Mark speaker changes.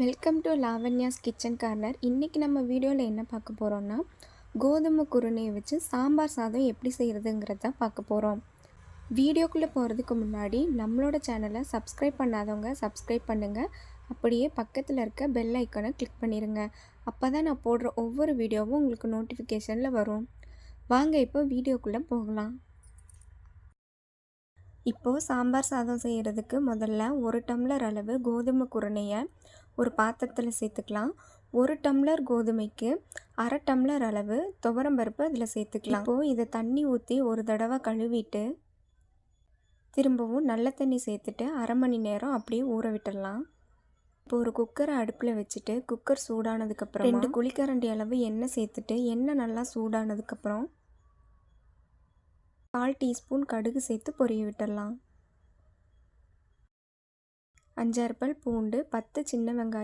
Speaker 1: Welcome to Lavanya's kitchen corner இன்றைக்கி நம்ம வீடியோவில் என்ன பார்க்க போகிறோம்னா கோதுமை குருணையை வச்சு சாம்பார் சாதம் எப்படி செய்கிறதுங்கிறத தான் பார்க்க போகிறோம் வீடியோக்குள்ளே போகிறதுக்கு முன்னாடி நம்மளோட சேனலை சப்ஸ்கிரைப் பண்ணாதவங்க சப்ஸ்கிரைப் பண்ணுங்கள் அப்படியே பக்கத்தில் இருக்க பெல் ஐக்கனை கிளிக் பண்ணிடுங்க அப்போ தான் நான் போடுற ஒவ்வொரு வீடியோவும் உங்களுக்கு நோட்டிஃபிகேஷனில் வரும். வாங்க இப்போ வீடியோக்குள்ளே போகலாம். இப்போது சாம்பார் சாதம் செய்கிறதுக்கு முதல்ல ஒரு டம்ளர் அளவு கோதுமை குருணையை ஒரு பாத்திரத்தில் சேர்த்துக்கலாம். ஒரு டம்ளர் கோதுமைக்கு அரை டம்ளர் அளவு துவரம்பருப்பு அதில் சேர்த்துக்கலாம். இப்போது இதை தண்ணி ஊற்றி ஒரு தடவை கழுவிட்டு திரும்பவும் நல்ல தண்ணி சேர்த்துட்டு அரை மணி நேரம் அப்படியே ஊற விட்டுடலாம். இப்போ ஒரு குக்கரை அடுப்பில் வச்சுட்டு குக்கர் சூடானதுக்கப்புறம் ரெண்டு குழிக்கரண்டி அளவு எண்ணெய் சேர்த்துட்டு எண்ணெய் நல்லா சூடானதுக்கப்புறம் கால் டீஸ்பூன் கடுகு சேர்த்து பொரிய விட்டுடலாம். அஞ்சாறு பல் பூண்டு பத்து சின்ன வெங்காயம்